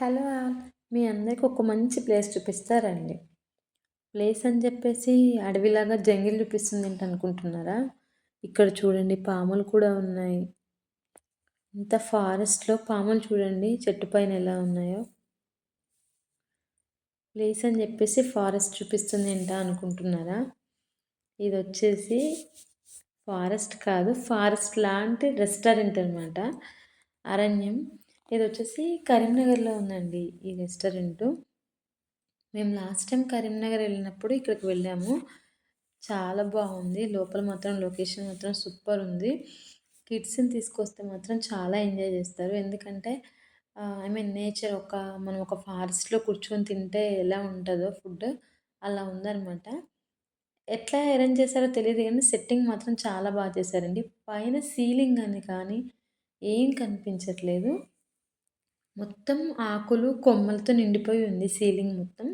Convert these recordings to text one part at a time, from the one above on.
Hello all. మీ అందరికి ఒక మంచి ప్లేస్ చూపిస్తారండి. ప్లేస్ అని చెప్పేసి అడవిలాగా జంగిల్ చూపిస్తుంది ఏంటి అనుకుంటున్నారా? ఇక్కడ చూడండి పాములు కూడా ఉన్నాయి. ఇంత ఫారెస్ట్లో పాములు చూడండి చెట్టు పైన ఎలా ఉన్నాయో. ప్లేస్ అని చెప్పేసి ఫారెస్ట్ చూపిస్తుంది ఏంట అనుకుంటున్నారా? ఇది వచ్చేసి ఫారెస్ట్ కాదు ఫారెస్ట్ లాంటి రెస్టారెంట్ అనమాట అరణ్యం. ఇది వచ్చేసి కరీంనగర్లో ఉందండి ఈ రెస్టారెంటు. మేము లాస్ట్ టైం కరీంనగర్ వెళ్ళినప్పుడు ఇక్కడికి వెళ్ళాము. చాలా బాగుంది. లోపల మాత్రం లొకేషన్ మాత్రం సూపర్ ఉంది. కిడ్స్ని తీసుకొస్తే మాత్రం చాలా ఎంజాయ్ చేస్తారు. ఎందుకంటే ఐ మీన్ నేచర్ ఒక మనం ఒక ఫారెస్ట్లో కూర్చొని తింటే ఎలా ఉంటుందో ఫుడ్ అలా ఉందన్నమాట. ఎట్లా అరేంజ్ చేశారో తెలియదు కానీ సెట్టింగ్ మాత్రం చాలా బాగా చేశారండి. పైన సీలింగ్ అని కానీ ఏం కనిపించట్లేదు. మొత్తం ఆకులు కొమ్మలతో నిండిపోయి ఉంది సీలింగ్ మొత్తం.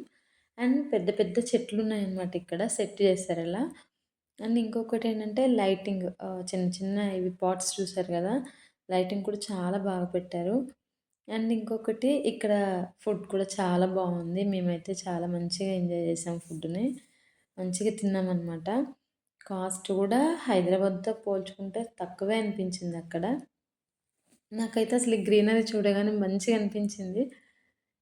అండ్ పెద్ద పెద్ద చెట్లు ఉన్నాయన్నమాట ఇక్కడ సెట్ చేశారు ఇలా అండ్ ఇంకొకటి ఏంటంటే లైటింగ్ చిన్న చిన్న ఇవి పాట్స్ చూసారు కదా లైటింగ్ కూడా చాలా బాగా పెట్టారు. అండ్ ఇంకొకటి ఇక్కడ ఫుడ్ కూడా చాలా బాగుంది మేమైతే చాలా మంచిగా ఎంజాయ్ చేసాం ఫుడ్ని. మంచిగా తిన్నామన్నమాట. కాస్ట్ కూడా హైదరాబాద్తో పోల్చుకుంటే తక్కువే అనిపించింది అక్కడ. నాకైతే అసలు గ్రీనరీ చూడగానే మంచిగా అనిపించింది.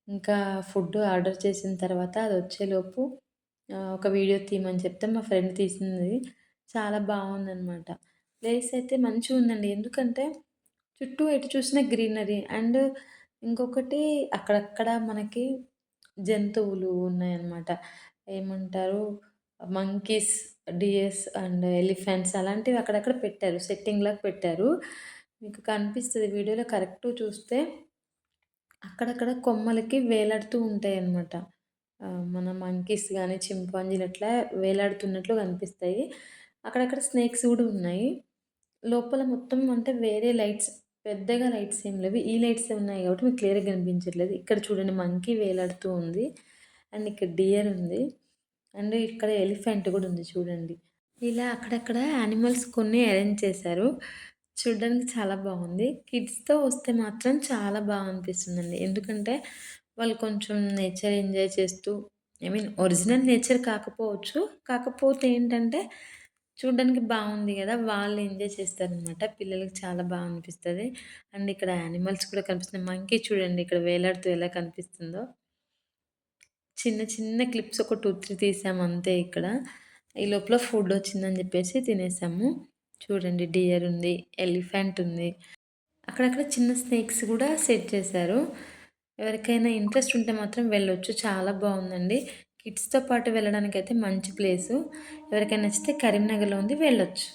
ఇంకా ఫుడ్ ఆర్డర్ చేసిన తర్వాత అది వచ్చేలోపు ఒక వీడియో తీయమని చెప్తే మా ఫ్రెండ్ తీసింది. చాలా బాగుందనమాట ప్లేస్ అయితే మంచిగా ఉందండి. ఎందుకంటే చుట్టూ ఎటు చూసినా గ్రీనరీ. అండ్ ఇంకొకటి అక్కడక్కడ మనకి జంతువులు ఉన్నాయన్నమాట. ఏమంటారు? మంకీస్ డిఎస్ అండ్ ఎలిఫెంట్స్ అలాంటివి అక్కడక్కడ పెట్టారు. సెట్టింగ్లాగా పెట్టారు. మీకు కనిపిస్తుంది. వీడియోలో కరెక్ట్ చూస్తే అక్కడక్కడ కొమ్మలకి వేలాడుతూ ఉంటాయి అన్నమాట మన మంకీస్ కానీ చింపాంజీలు అట్లా వేలాడుతున్నట్లు కనిపిస్తాయి. అక్కడక్కడ స్నేక్స్ కూడా ఉన్నాయి. లోపల మొత్తం అంటే వేరే లైట్స్ పెద్దగా లైట్స్ ఏం లేవు. ఈ లైట్స్ ఉన్నాయి కాబట్టి మీకు క్లియర్గా కనిపించట్లేదు. ఇక్కడ చూడండి మంకీ వేలాడుతూ ఉంది. అండ్ ఇక్కడ డియర్ ఉంది. అండ్ ఇక్కడ ఎలిఫెంట్ కూడా ఉంది చూడండి. ఇలా అక్కడక్కడ యానిమల్స్ కొన్ని అరేంజ్ చేశారు. చూడడానికి చాలా బాగుంది. కిడ్స్తో వస్తే మాత్రం చాలా బాగా అనిపిస్తుందండి ఎందుకంటే వాళ్ళు కొంచెం నేచర్ ఎంజాయ్ చేస్తూ ఐ మీన్ ఒరిజినల్ నేచర్ కాకపోవచ్చు. కాకపోతే ఏంటంటే చూడడానికి బాగుంది కదా వాళ్ళు ఎంజాయ్ చేస్తారనమాట. పిల్లలకి చాలా బాగా అనిపిస్తుంది అండ్ ఇక్కడ యానిమల్స్ కూడా కనిపిస్తున్నాయి. మంకీ చూడండి ఇక్కడ వేలాడుతూ ఎలా కనిపిస్తుందో. చిన్న చిన్న క్లిప్స్ ఒక టూ త్రీ తీసాము అంతే ఇక్కడ. ఈ లోపల ఫుడ్ వచ్చిందని చెప్పేసి తినేసాము. చూడండి డియర్ ఉంది ఎలిఫెంట్ ఉంది. అక్కడక్కడ చిన్న స్నేక్స్ కూడా సెట్ చేశారు. ఎవరికైనా ఇంట్రెస్ట్ ఉంటే మాత్రం వెళ్ళొచ్చు చాలా బాగుందండి. కిడ్స్తో పాటు వెళ్ళడానికి అయితే మంచి ప్లేసు. ఎవరికైనా నచ్చితే కరీంనగర్లో ఉంది వెళ్ళొచ్చు.